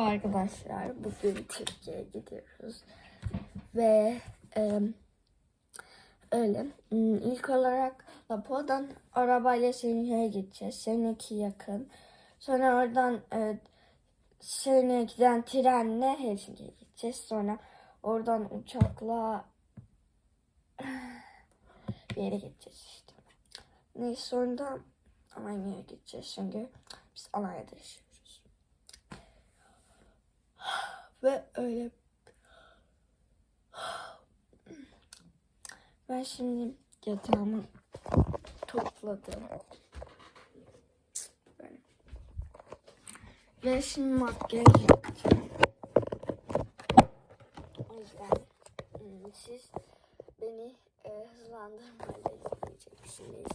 arkadaşlar. Bugün Türkiye'ye gidiyoruz. Ve e, öyle. Hmm, İlk olarak Lapo'dan arabayla Şeneki'ye gideceğiz. Şeneki yakın. Sonra oradan e, Şeneki'den trenle Helsinki'ye gideceğiz. Sonra oradan uçakla bir yere gideceğiz işte. Neyse sonra Alanya'ya gideceğiz çünkü biz Alanya'da yaşıyoruz. Ve öyle. Ben şimdi yatağımı topladım. Böyle. Ve şimdi makyaj yapacağım. O yüzden hmm, siz beni e, hızlandırmayla izleyeceksiniz.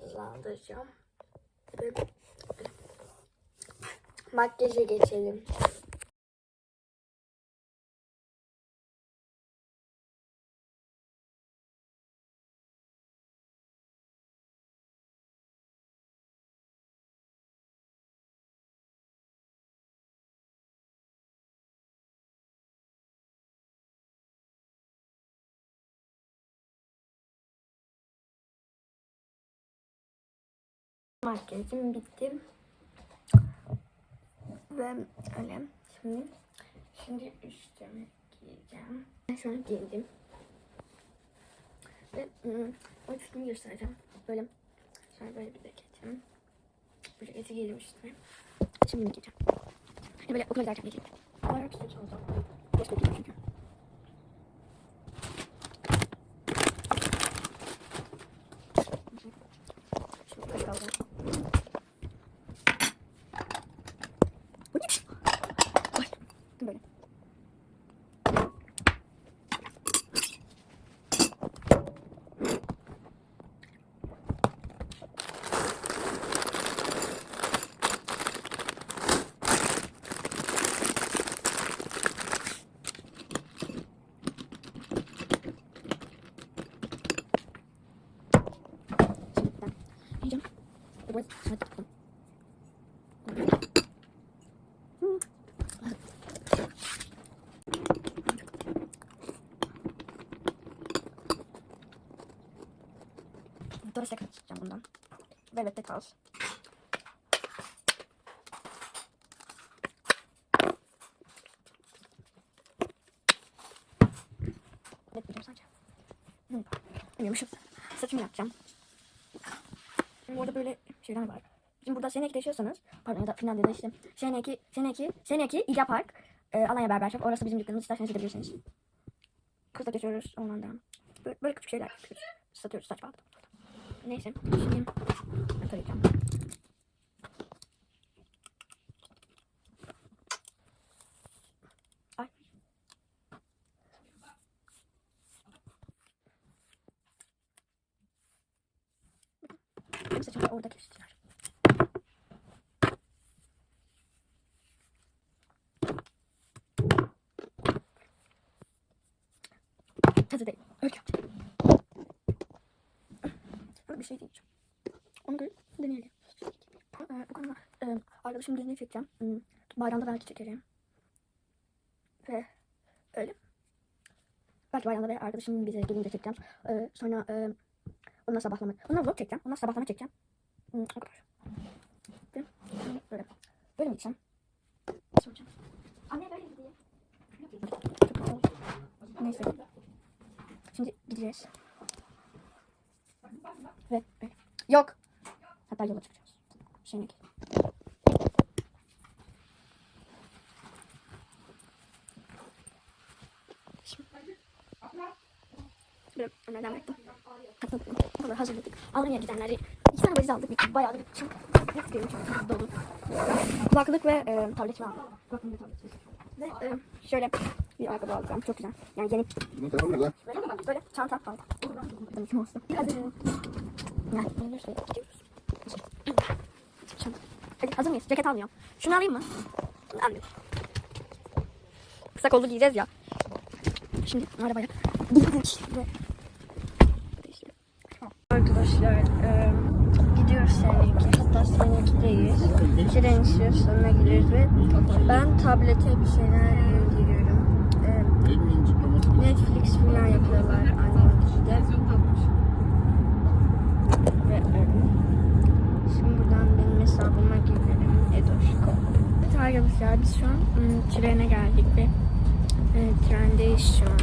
Hızlandıracağım. Ve makyaja geçelim. Makyajım bitti. Ve öyle. Şimdi şimdi üstümü giyeceğim. Ben şu an giydim. Ve ım, o üstümü göstereceğim. Böyle sonra böyle bir ceketim. Bu ceketi giydim üstüme. Şimdi giyeceğim. Böyle okula giderken giyeceğim. Olarak oldu. Keşke giydim çünkü. Şimdi kaç kaldı? Bu ne? Ay, böyle. Şimdi ben yiyeceğim. Bu arada sonra tutalım. Sonra şaka çıkacağım bundan. Velvette kaos. Bekleyeceğim sadece. Hı, Bilmiyormuşum. Saçımı yapacağım. Şimdi orada böyle şeyler var. Şimdi burada Senek'te yaşıyorsanız, pardon ya da Finlandiya'da işte Seneki, Seneki, Seneki, İlya Park, e, Alanya Berber Shop. Orası bizim dükkanımız. İsterseniz gidebilirsiniz. Kızla geçiyoruz ondan da. Böyle, böyle küçük şeyler yapıyoruz. Satıyoruz saç bağlı. Neyse. Şimdi. Ay. Benim saçımı orada kestiler. Tadı değil. Öyle yapacağım. Öyle bir şey diyeceğim. Onu göre deneyelim. Ee, bu konuda e, arkadaşım düğünü çekeceğim. Hmm, Bayramda belki çekeceğim. Ve öyle. Belki bayramda ve arkadaşım bize gelince çekeceğim. Ee, sonra e, onunla sabahlama. Onunla vlog çekeceğim. Onunla sabahlama çekeceğim. Hmm, o kadar. Ve böyle. Böyle mi? Soracağım. Anne böyle gidiyor. Neyse. Şimdi gideceğiz. Ve, ve yok. Hatta yola çıkacağız. Şimdi. Şimdi. Böyle önerden baktım. Katladım. Bu kadar hazırladık. Almanya gidenleri iki tane valiz aldık. Bayağı da çok ne istiyorum çünkü dolu. Kulaklık ve e, tabletimi aldım. Kulaklık ve tabletimi. Ve e, şöyle bir ayakkabı alacağım. Çok güzel. Yani yeni Bunun telefonu nerede? Böyle, çanta falan. Ki olsun. Hazırım. Yani olursa gidiyoruz. Çanta. Hadi hazır mıyız? Ceket almıyorum. Şunu alayım mı? Almıyorum. Kısa kollu giyeceğiz ya. Şimdi arabaya ve Arkadaşlar eee, gidiyoruz seninki. Hatta seninkideyiz. Tren istasyonuna gidiyoruz ve ben tablete bir şeyler giriyorum. Ee, Netflix falan yapıyorlar annemde. Ve e, şimdi buradan benim hesabıma girelim. Edoşko. Evet arkadaşlar biz şu an ım, trene geldik ve e, trendeyiz şu an.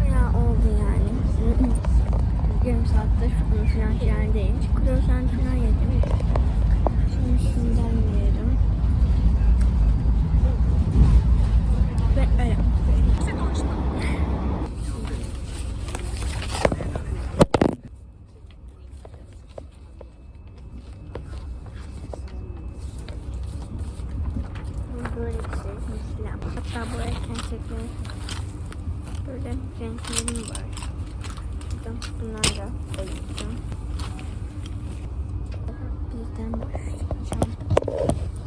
Bayağı oldu yani. Yarım saatte falan filan trendeyim. Krosen falan yedim. Şimdi şundan yiyelim. Ve öyle. Bu Böyle bir şey mesela. Hatta bu erken çekmeyi böyle renklerim var. Buradan bunlarla koyacağım.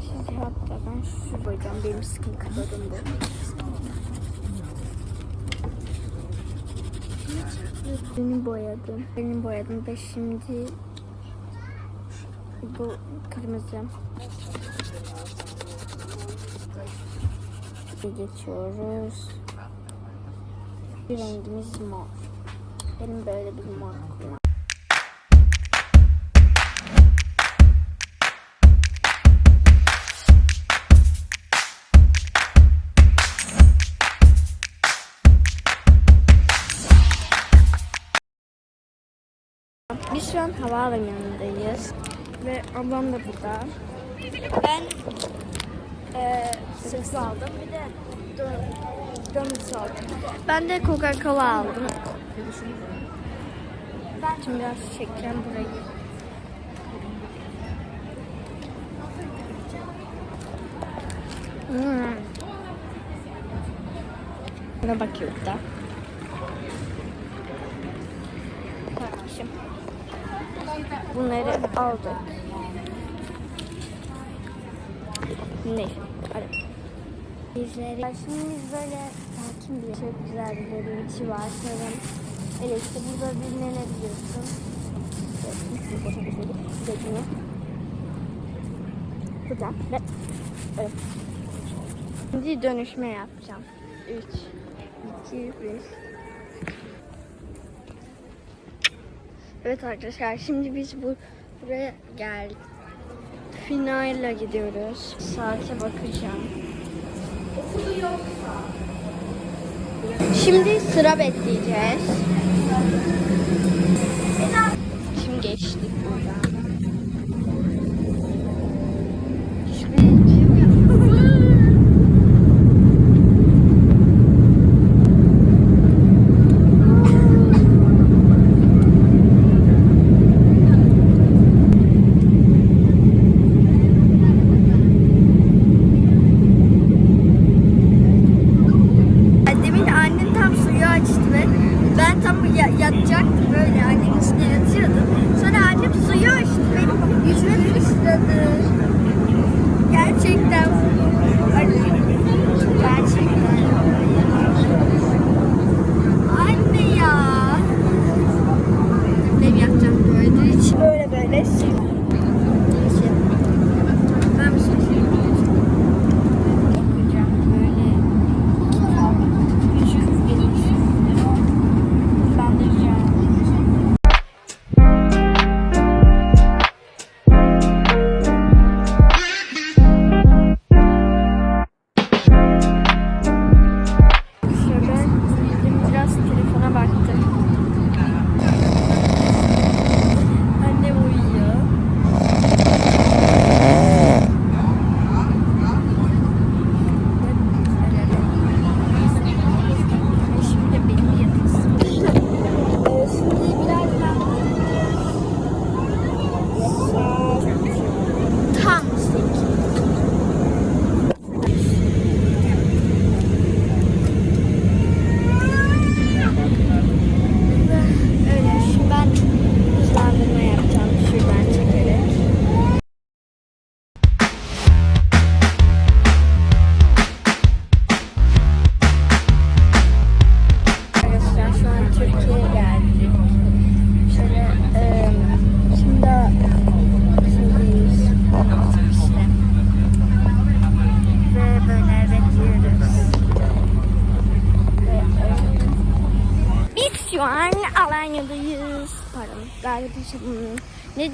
Şimdi hatta ben şu koyacağım. Benim skin color'ım bu. Benim boyadım. Benim boyadım ve şimdi bu kırmızı. Bir geçiyoruz. Bir rengimiz mor. Benim böyle bir mor kullan. Biz şu an havaalanındayız ve ablam da burada. Ben eee seks aldım bir de donut aldım. Ben de Coca-Cola aldım. Ben şimdi biraz çekeceğim burayı. Hmm. Buna bakıyor da. Kardeşim. Bunları aldık. Neyse. Hadi. Bizleri. Şimdi biz böyle sakin bir çok güzel bir böyle içi var. Sonra evet işte burada dinlenebiliyorsun. Dediğini. Burada ve evet. Şimdi dönüşme yapacağım. 3, 2, 1. Evet arkadaşlar şimdi biz bu buraya geldik. Finale gidiyoruz. Saate bakacağım. Şimdi sıra bekleyeceğiz. Şimdi geçtik buradan.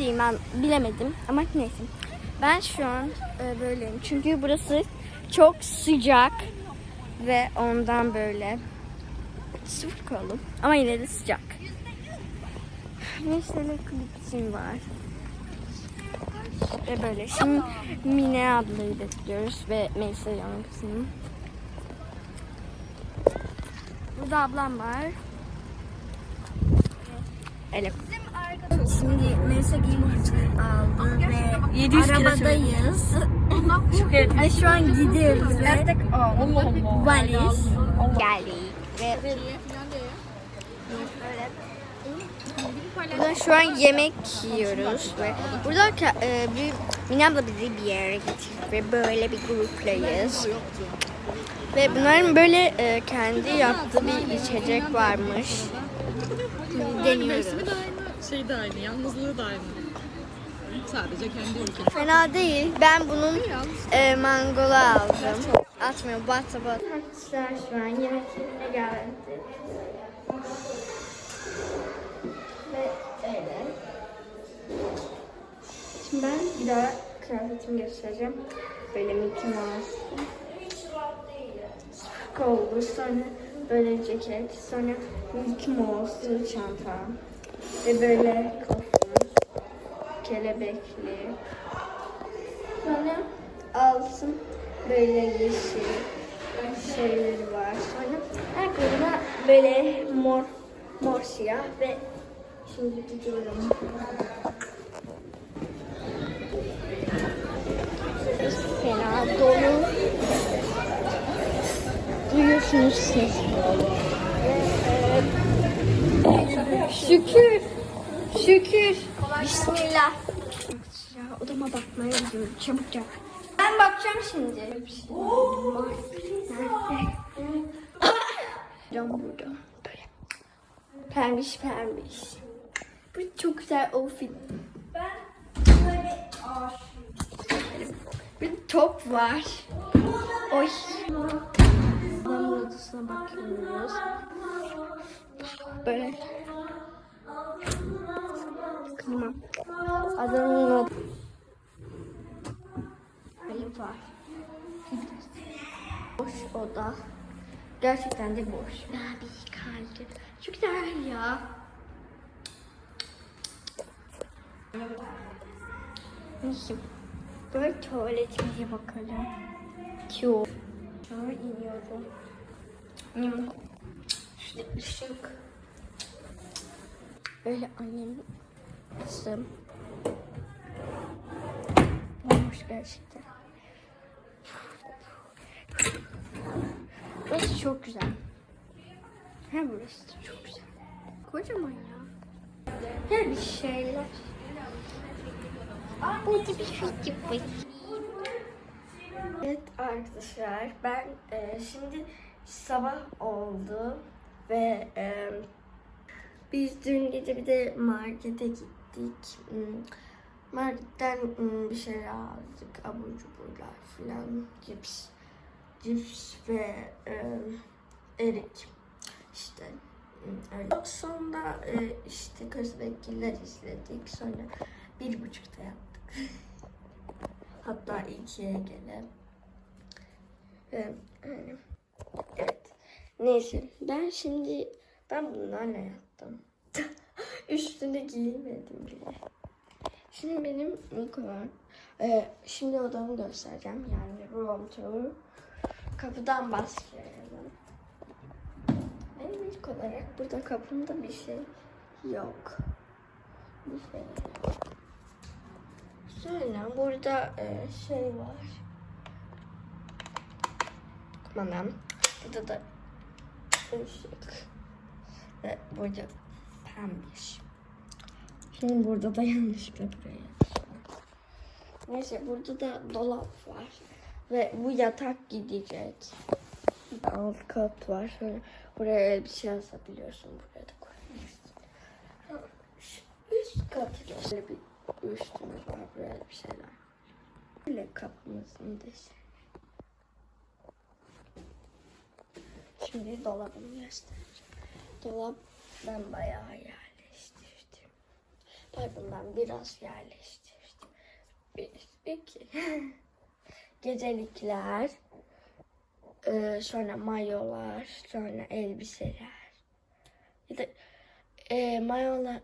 Diyeyim ben bilemedim ama neyse. Ben şu an e, böyleyim. Çünkü burası çok sıcak ve ondan böyle sıfır kaldım. Ama yine de sıcak. Mesela klipsim var. Ve böyle. Şimdi Mine ablayı bekliyoruz ve Melisa yankısını. Burada ablam var. Elif. Şimdi Melisa giyim aldı ve 700 kilo arabadayız. ve şu an gidiyoruz ve valiz geldik. Ve Burada şu an yemek yiyoruz ve burada e, bir Mine abla bizi bir yere getirdi ve böyle bir gruplayız. Ve bunların böyle e, kendi yaptığı bir içecek varmış. Deniyoruz. Şey de aynı, yalnızlığı da aynı. Sadece kendi ülkesi. Fena değil. Ben bunun e, mangolu aldım. Atmıyor. Batı batı. Arkadaşlar şu an yemek yerine geldi. Ve öyle. Şimdi ben bir daha kıyafetimi göstereceğim. Böyle Mickey Mouse. Kollu, sonra böyle ceket, sonra Mickey Mouse'lu çanta. Ve böyle kafam kelebekli. Sonra altın böyle yeşil şeyleri var. Sonra ayakkabıda böyle mor mor siyah ve şimdi gidiyorum. Fena dolu. Duyuyorsunuz ses. Bismillah. Ya odama bakmaya gidiyorum. Çabuk gel. Ben bakacağım şimdi. Nerede? Cam burada. Böyle. Pembiş pembiş. Bu çok güzel outfit. Ben böyle Bir top var. Oy. Adamın odasına bakıyoruz. Böyle. Tamam. Adamın o... Ali var. Boş oda. Gerçekten de boş. Abi kaldı. Çok güzel ya. Neyse. Böyle tuvaletimize bakalım. Q. Sonra iniyorum. Hmm. İşte ışık. Böyle annemin kızım. Olmuş gerçekten. Burası çok güzel. Ha burası da çok güzel. Kocaman ya. Her bir şeyler. Burada bir video var. Evet arkadaşlar ben e, şimdi sabah oldu ve e, biz dün gece bir de markete gittik. Hmm, Marketten hmm, bir şeyler aldık. Abur cuburlar filan. Cips. Cips ve e, erik. İşte hmm, öyle. Sonra e, işte Köstebekliler izledik. Sonra bir buçukta yaptık. Hatta ikiye gele. Yani, evet. Neyse ben şimdi ben bunlarla yattım. Üstüne giymedim bile. Şimdi benim ilk olarak e, şimdi odamı göstereceğim. Yani room tour. Kapıdan başlayalım. Benim ilk olarak burada kapımda bir şey yok. Bir şey. Sonra burada e, şey var. Tamam. Burada da ışık. Ve burada pembiş. Şimdi burada da yanlışlıkla buraya. Neyse burada da dolap var. Ve bu yatak gidecek. Alt kat var. Şöyle buraya elbise yazabiliyorsun. Buraya da koyabilirsin. Şu Üst katı göster. bir üstümüz var. Buraya bir şeyler. Böyle kapımızın dışı. Şimdi dolabını göstereceğim. Dolap Ben bayağı yerleştirdim. Pardon ben biraz yerleştirdim. Bir, iki. Gecelikler. Ee, sonra mayolar. Sonra elbiseler. Ya da e, mayolar,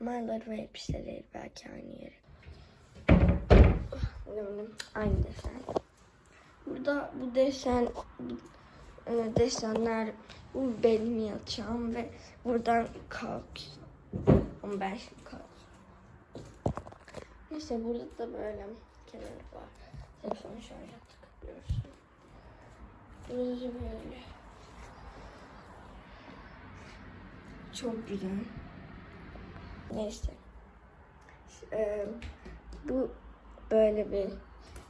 mayolar ve elbiseleri belki aynı yere. Aynı desen. Burada bu desen desenler bu benim yatağım ve buradan kalk. Ama ben şimdi kalk. Neyse burada da böyle kenarı var. Telefonu şarja takabiliyorsun. Burası böyle. Çok güzel. Neyse. Ee, bu böyle bir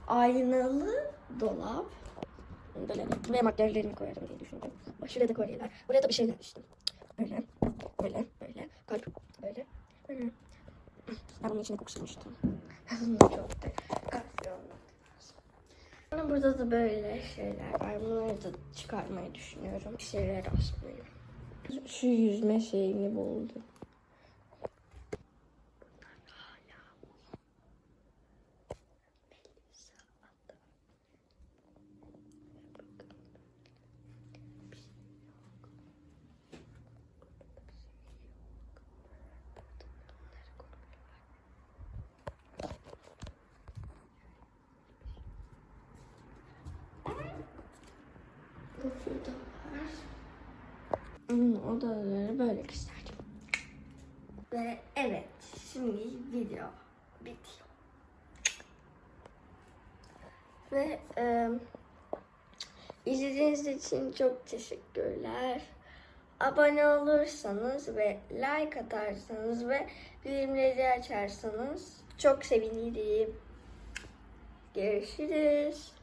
aynalı dolap. Böyle buraya makyajlarımı koyarım diye düşündüm. Aşırı da kolyeler. Buraya da bir şeyler düştüm. Böyle, böyle, böyle. Kalp, böyle, böyle. Ben bunun içine kokuşmuştum. Çok da. Sonra burada da böyle şeyler var. Bunları da çıkarmayı düşünüyorum. Bir şeyler asmayı. Şu yüzme şeyini buldum. Bu şurada var. Hmm, odaları böyle gösterdim. Ve evet, şimdi video bitiyor. Ve e, izlediğiniz için çok teşekkürler. Abone olursanız ve like atarsanız ve bildirimleri açarsanız çok sevinirim. Görüşürüz.